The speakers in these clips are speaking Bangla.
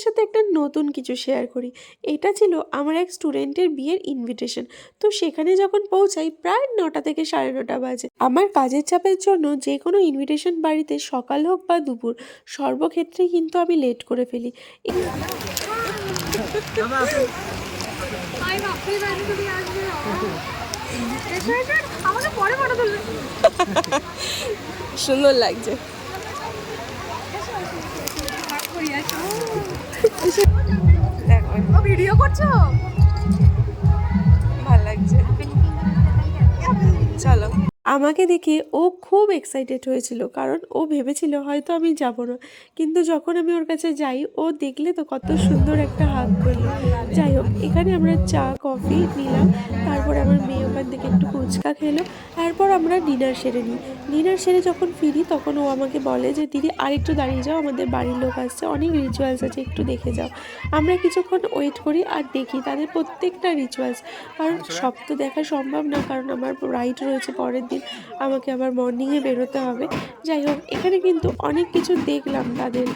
তোমাদের সাথে একটা নতুন কিছু শেয়ার করি। এটা ছিল আমার এক স্টুডেন্টের বিয়ের ইনভিটেশন তো সেখানে যখন পৌঁছাই প্রায় নটা থেকে সাড়ে নটা বাজে। আমার কাজের চাপের জন্য যে কোনো ইনভিটেশন বাড়িতে সকাল হোক বা দুপুর সর্বক্ষেত্রেই কিন্তু আমি লেট করে ফেলি। সুন্দর লাগছে দেখো ও ভিডিও করছ? ভালো লাগছে। চলো। আমাকে দেখে ও খুব এক্সাইটেড হয়েছিল, কারণ ও ভেবেছিল হয়তো আমি যাব না। কিন্তু যখন আমি ওর কাছে যাই, ও দেখলে তো কত সুন্দর একটা হাত করল। যাই হোক, এখানে আমরা চা কফি নিলাম তারপর আমার মেয়ে ওখান থেকে একটু ফুচকা খেলো। তারপর আমরা ডিনার সেরে নিই। ডিনার সেরে যখন ফিরি তখন ও আমাকে বলে যে দিদি আরেকটু দাঁড়িয়ে যাও আমাদের বাড়ির লোক আসছে অনেক রিচুয়ালস আছে একটু দেখে যাও। আমরা কিছুক্ষণ ওয়েট করি আর দেখি তাদের প্রত্যেকটা রিচুয়ালস কারণ সব তো দেখা সম্ভব না কারণ আমার রাইড রয়েছে পরের দিন আমাকে আবার মর্নিংয়ে বেরোতে হবে। যাই হোক এখানে কিন্তু অনেক কিছু দেখলাম তাদের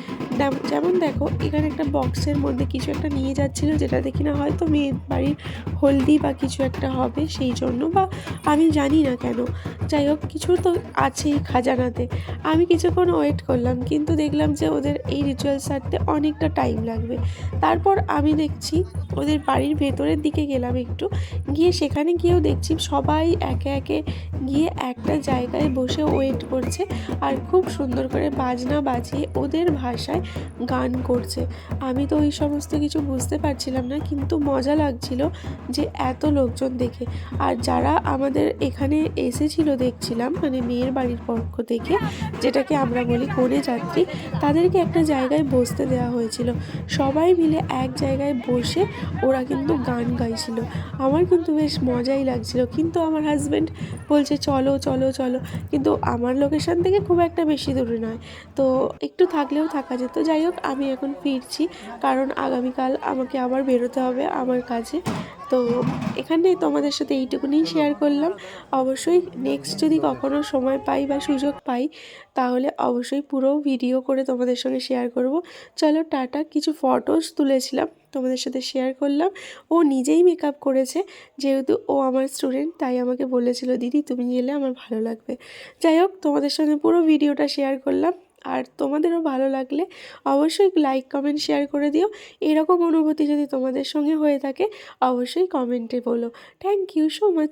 যেমন দেখো, এখানে একটা বক্সের মধ্যে কিছু একটা নিয়ে যাচ্ছিল, যেটা দেখি না হয়তো মেয়ের বাড়ির হলদি বা কিছু একটা হবে সেই জন্য, বা আমি জানি না কেন। যাই হোক, কিছু তো আছেই খাজানাতে। আমি কিছুক্ষণ ওয়েট করলাম, কিন্তু দেখলাম যে ওদের এই রিচুয়াল সারতে অনেকটা টাইম লাগবে। তারপর আমি দেখছি ওদের বাড়ির ভেতরের দিকে গেলাম একটু, গিয়ে সেখানে গিয়েও দেখছি সবাই একে একে গিয়ে একটা জায়গায় বসে ওয়েট করছে, আর খুব সুন্দর করে বাজনা বাজিয়ে ওদের ভাষায় গান করছে। আমি তো ওই সমস্ত কিছু বুঝতে পারছিলাম না, কিন্তু মজা লাগছিল যে এত লোকজন দেখে। আর যারা আমাদের এখানে এসেছিল দেখছিলাম মানে মেয়ের বাড়ির পক্ষ থেকে, যেটাকে আমরা বলি কনে যাত্রী, তাদেরকে একটা জায়গায় বসতে দেওয়া হয়েছিল। সবাই মিলে এক জায়গায় বসে ওরা কিন্তু গান গাইছিল। আমার কিন্তু বেশ মজাই লাগছিল। কিন্তু আমার হাজব্যান্ড বলছে, চলো চলো চলো। কিন্তু আমার লোকেশন থেকে খুব একটা বেশি দূরে নয়। তো একটু থাকলেও থাকা যেত। যাই হোক, আমি এখন ফিরছি। কারণ আগামীকাল আমাকে আবার বেরোতে হবে আমার কাজে। তো এখানে তোমাদের সাথে এইটুকুনি শেয়ার করলাম। অবশ্যই নেক্সট যদি কখনো সময় পাই বা সুযোগ পাই, তাহলে অবশ্যই পুরো ভিডিও করে তোমাদের সঙ্গে শেয়ার করব। চলো টাটা, কিছু ফটোস তুলেছিলাম, তোমাদের সাথে শেয়ার করলাম। ও নিজেই মেকআপ করেছে, যেহেতু ও আমার স্টুডেন্ট তাই আমাকে বলেছিল, দিদি, তুমি গেলে আমার ভালো লাগবে। যাই হোক, তোমাদের সঙ্গে পুরো ভিডিওটা শেয়ার করলাম। আর তোমাদেরও ভালো লাগলে অবশ্যই লাইক কমেন্ট শেয়ার করে দিও। এরকম অনুভূতি যদি তোমাদের সঙ্গে হয়ে থাকে, অবশ্যই কমেন্টে বলো। Thank you so much